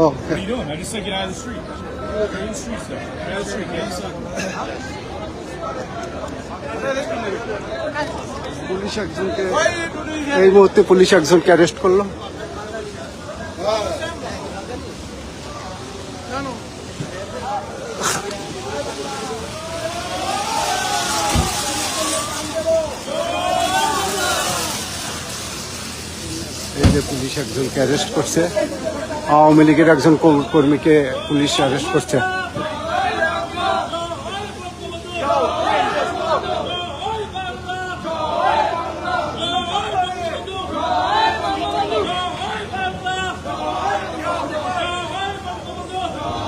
Oh, What are you doing? I just said get out of the street. Get in the street stuff. Get out of the street. Get inside. Police একজনকে এই মুহূর্তে police একজনকে arrest করল এই যে police একজনকে arrest করছে আওয়ামী লীগের একজন কর- কর্মীকে পুলিশ অ্যারেস্ট করছে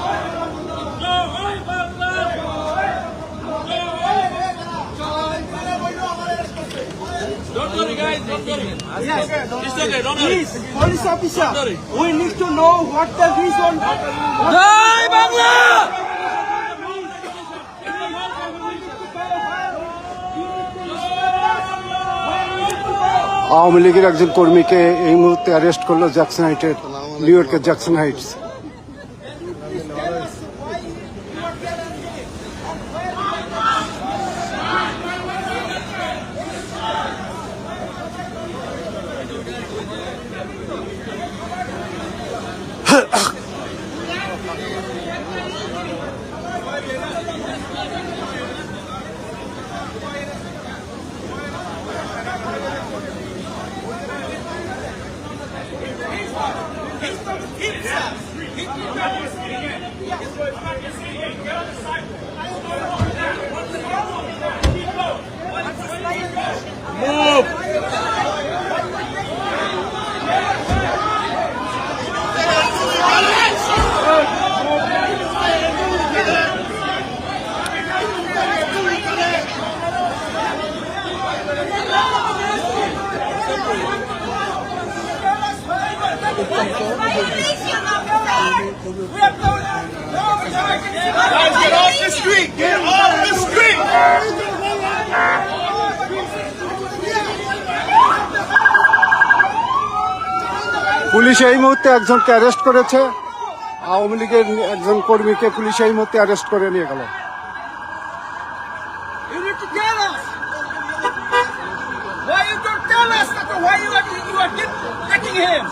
Don't worry, guys. Don't worry. It's okay. Don't worry. Please, police officer, we need to know what the reason. জয় বাংলা আওয়ামী লীগের একজন কর্মীকে এই মুহূর্তে অ্যারেস্ট করল জ্যাকসন হাইটের নিউ ইয়র্কের Jackson Heights Get on the sidewalk. Guys, get off the street. Get off the street. Police এই মুহূর্তে একজনকে অ্যারেস্ট করেছে আওয়ামী লীগের একজন কর্মীকে পুলিশ এই মুহূর্তে অ্যারেস্ট করে নিয়ে গেল. Why you don't tell us that why you are you are taking him?